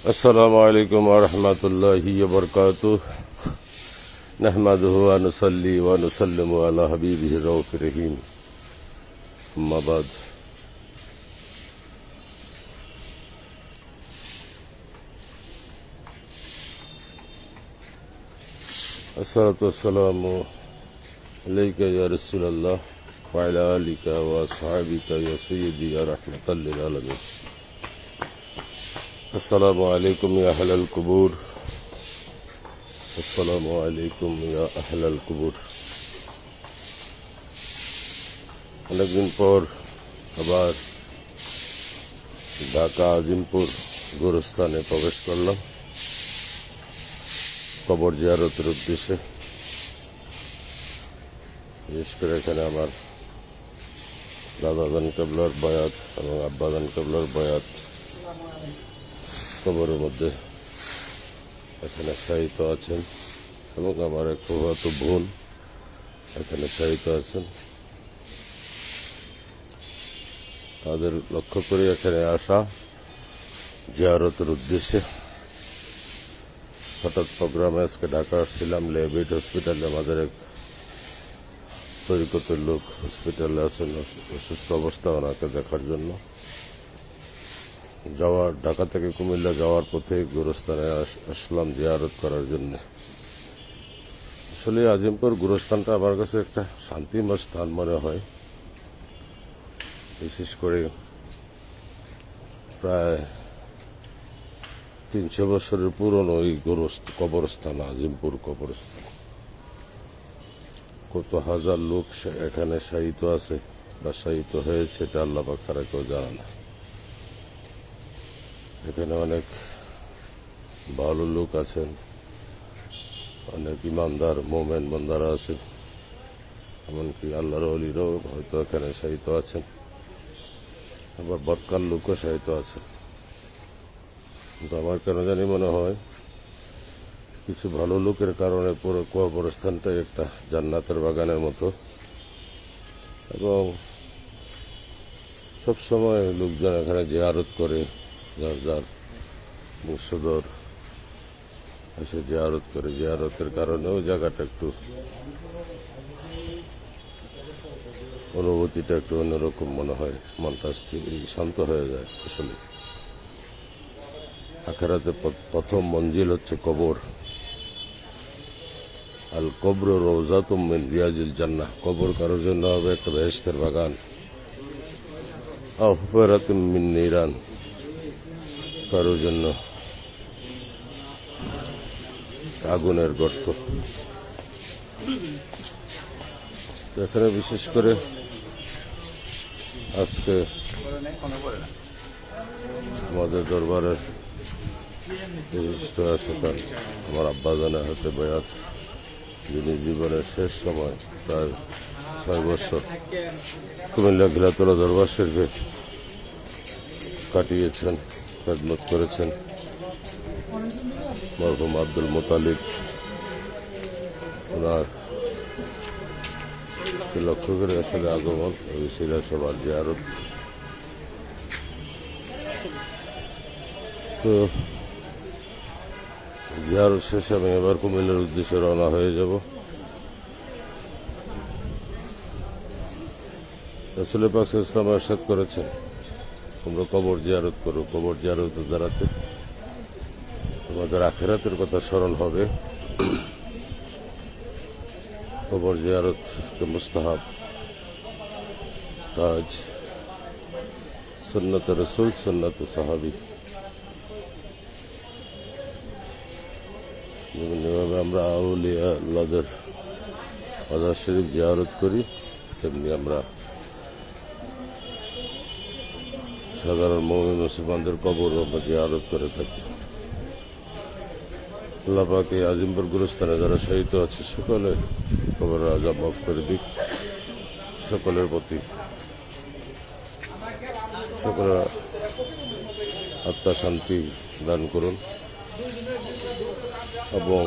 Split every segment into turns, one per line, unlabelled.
السلام عليكم ورحمة الله وبركاته. نحمده ونصلي ونسلم على حبيبه حبیب الرحيم. أما بعد. الصلاة والسلام عليك يا رسول الله وعلى آلك وأصحابك يا سيدي يا رحمة للعالمين. السلام عليكم يا أهل القبور السلام عليكم يا أهل القبور অনেকদিন পর আবার ঢাকা আজিমপুর গোরস্থানে প্রবেশ করলাম কবর জিয়ারতের উদ্দেশ্যে বিশেষ করে এখানে আমার দাদাদান কেবলার বয়াত এবং আব্বাদান কেবলার বয়াত কবরের মধ্যে এখানে শায়িত আছেন এবং আমার এক প্রভাত বোন এখানে শায়িত আছেন। তাদের লক্ষ্য করে এখানে আসা জিয়ারতের উদ্দেশ্যে। হঠাৎ প্রোগ্রামে আজকে ঢাকা আসছিলাম লেবিট হসপিটালে আমাদের এক তরিকতের লোক হসপিটালে আছেন, অসুস্থ অবস্থা ওনাকে দেখার জন্য। যাওয়ার, ঢাকা থেকে কুমিল্লা যাওয়ার পথে গুরুস্থানে আস- আসলাম জিয়ারত করার জন্য। আসলে আজিমপুর গুরুস্থানটা আমার কাছে একটা শান্তিময় স্থান মনে হয়। বিশেষ করে প্রায় তিনশো বছরের পুরনো এই কবরস্থান, আজিমপুর কবরস্থান। কত হাজার লোক এখানে শায়িত আছে বা শায়িত হয়েছে এটা আল্লাহ ছাড়া কেউ জানে না। এখানে অনেক ভালো লোক আছেন। অনেক ইমানদার, মোমেন মন্দারা আছেন। এমনকি আল্লাহর অলিরও হয়তো এখানে শায়িত আছেন। আবার বৎকাল লোকও শায়িত আছেন। কিন্তু আমার কেন জানি মনে হয়, কিছু ভালো লোকের কারণে পুরো কবরস্থানটাই একটা জান্নাতের বাগানের মতো। এবং সবসময় লোকজন এখানে জিয়ারত করে যার যার বংশধর এসে জিয়ারত করে, জিয়ারতের কারণে ওই জায়গাটা একটু অনুভূতিটা একটু অন্যরকম মনে হয়, মনটা স্থির শান্ত হয়ে যায় আসলে। আখেরাতে প্রথম মঞ্জিল হচ্ছে কবর। আল কবর রোজাতুম মিন রিয়াজিল জান্না কবর কারোর জন্য হবে? একটা বেহেস্তের বাগান। আহফেরাতুম মিন নিরান। কারোর জন্য আগুনের গর্ত। এখানে বিশেষ করে আজকে আমাদের দরবারের বিশিষ্ট আসকাল আমার আব্বাজানের হাতে বয়াত, যিনি জীবনের শেষ সময়, প্রায় ছয় বছর কুমিল্লা ঘিলাতলা দরবার শরীফে কাটিয়েছেন। খেদমত করেছেন মরহুম আব্দুল মোতালিব। ওনার লক্ষ্য করে আসলে আগমন এই শিলা সবার জিয়ারত। তো জিয়ারত শেষে আমি এবার কুমিল্লার উদ্দেশ্যে রওনা হয়ে যাব। রসুল পাক ইসলাম এরশাদ করেছেন। তোমরা কবর জিয়ারত করো, কবর জিয়ারত দ্বারাতে তোমাদের আখেরাতের কথা স্মরণ হবে। কবর জিয়ারত মুস্তাহাব। কাজ সুন্নত রসুল, সুন্নত সাহাবি। যেমনিভাবে আমরা আউলিয়া আল্লাহদের আজাদ শরীফ জিয়ারত করি, তেমনি আমরা সাধারণ মৌমিন মুসলমানদের কবর আমরা জিয়ারত করে থাকি। আল্লাহ পাকে আজিমপুর গুরুস্থানে যারা শহীদ আছে সকলে কবর আজাব মাফ করে দিক। সকলের প্রতি সকলের আত্মা শান্তি দান করুন। এবং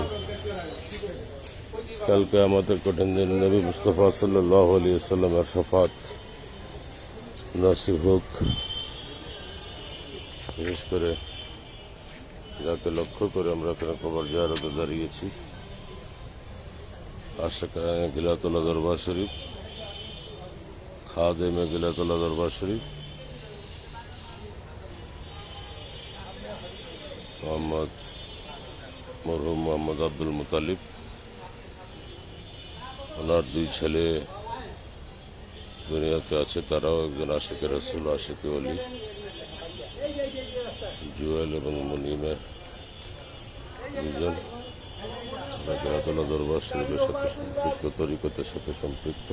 কালকে আমাদের কঠিন দিন নবী মুস্তফা সাল্লাহ আলী সাল্লামের শফাত নাসিব হোক। বিশেষ করে যাকে লক্ষ্য করে আমরা কবর জিয়ারতে দাঁড়িয়েছি। আশাকা গিলাতলা দরবার শরীফ, খাদেমে গিলাতলা দরবার শরীফ, মোহাম্মদ মরহুম মোহাম্মদ আব্দুল মুতালিব, ওনার দুই ছেলে দুনিয়াতে আছে, তারাও একজন আশিকের রসুল আশিকে অলি জুয়েল এবং মনিমের দুজন গিরাতলা দরবার শরীফের সাথে সম্পৃক্ত তরিকতের সাথে সম্পৃক্ত।